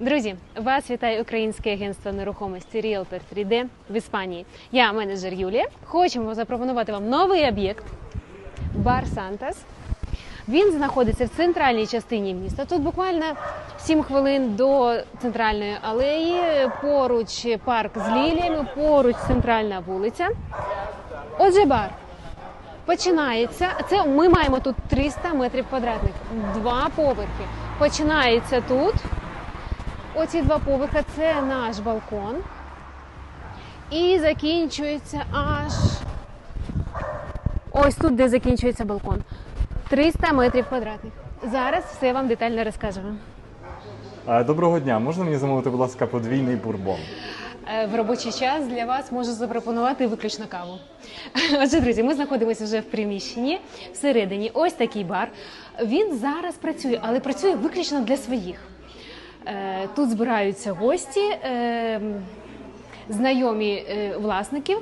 Друзі, вас вітає Українське агентство нерухомості Realtor 3D в Іспанії. Я менеджер Юлія. Хочемо запропонувати вам новий об'єкт Бар Сантас. Він знаходиться в центральній частині міста. Тут буквально 7 хвилин до центральної алеї. Поруч парк з ліліями, поруч центральна вулиця. Отже, бар починається. Це ми маємо тут 300 метрів квадратних, два поверхи. Починається тут. Оці два поверхи це наш балкон. І закінчується аж ось тут, де закінчується балкон. 300 метрів квадратних. Зараз все вам детально розкажемо. Доброго дня. Можна мені замовити, будь ласка, подвійний бурбон? Е, В робочий час для вас можу запропонувати виключно каву. Отже, друзі, ми знаходимося вже в приміщенні всередині. Ось такий бар. Він зараз працює, але працює виключно для своїх. Е, Тут збираються гості, е, знайомі е, власників.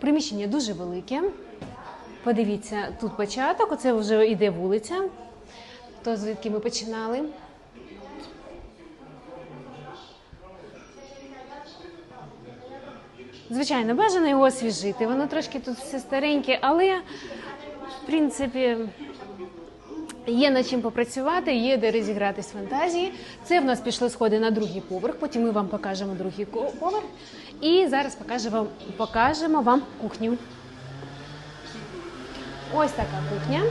Приміщення дуже велике. Подивіться, тут початок, оце вже йде вулиця, то звідки ми починали. Звичайно, бажано його освіжити. Воно трошки тут все стареньке, але в принципі є над чим попрацювати, є де розігратись фантазії. Це в нас пішли сходи на другий поверх. Потім ми вам покажемо другий поверх. І зараз покажемо вам, покажемо вам кухню. Ось така кухня.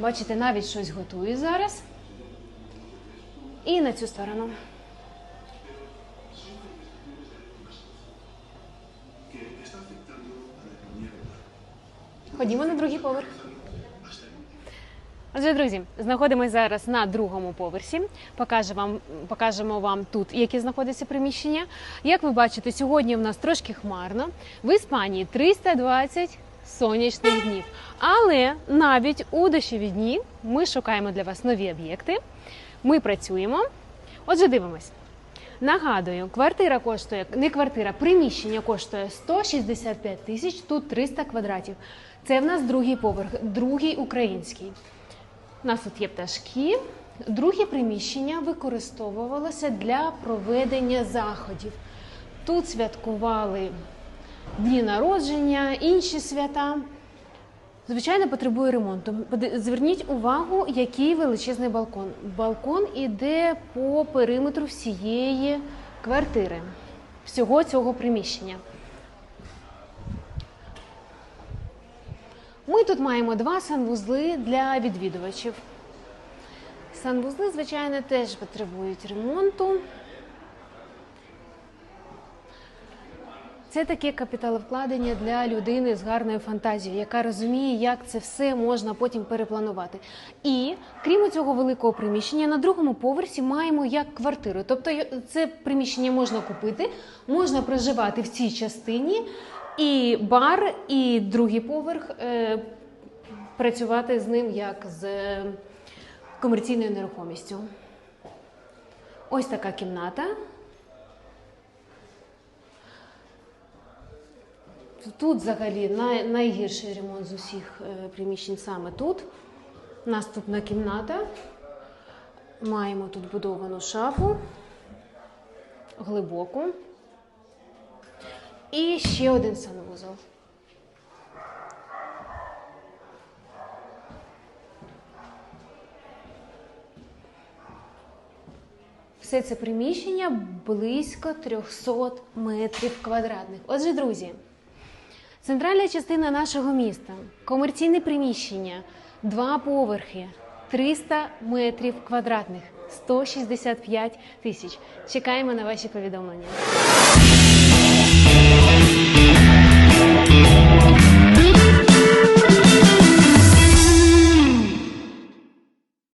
Бачите, навіть щось готують зараз. І на цю сторону. Ходімо на другий поверх. Отже, друзі, знаходимося зараз на другому поверсі. Покажемо вам, покажемо вам тут, які знаходяться приміщення. Як ви бачите, сьогодні в нас трошки хмарно. В Іспанії 320 сонячних днів. Але навіть у дощові дні ми шукаємо для вас нові об'єкти. Ми працюємо. Отже, дивимось. Нагадую, квартира коштує не квартира, приміщення коштує 165 тисяч, тут 300 квадратів. Це в нас другий поверх, другий український. У нас тут є пташки. Друге приміщення використовувалося для проведення заходів. Тут святкували дні народження, інші свята. Звичайно, потребує ремонту. Зверніть увагу, який величезний балкон. Балкон іде по периметру всієї квартири, всього цього приміщення. Ми тут маємо два санвузли для відвідувачів. Санвузли, звичайно, теж потребують ремонту. Це таке капіталовкладення для людини з гарною фантазією, яка розуміє, як це все можна потім перепланувати. І крім цього великого приміщення, на другому поверсі маємо як квартиру. Тобто це приміщення можна купити, можна проживати в цій частині, і бар, і другий поверх е, працювати з ним як з е, комерційною нерухомістю. Ось така кімната. Тут взагалі най, найгірший ремонт з усіх е, приміщень саме тут. Наступна кімната. Маємо тут будовану шафу, глибоку. І ще один санвузол. Все це приміщення близько 300 метрів квадратних. Отже, друзі, Центральна частина нашого міста, комерційне приміщення, два поверхи, 300 метрів квадратних, 165 тисяч. Чекаємо на ваші повідомлення.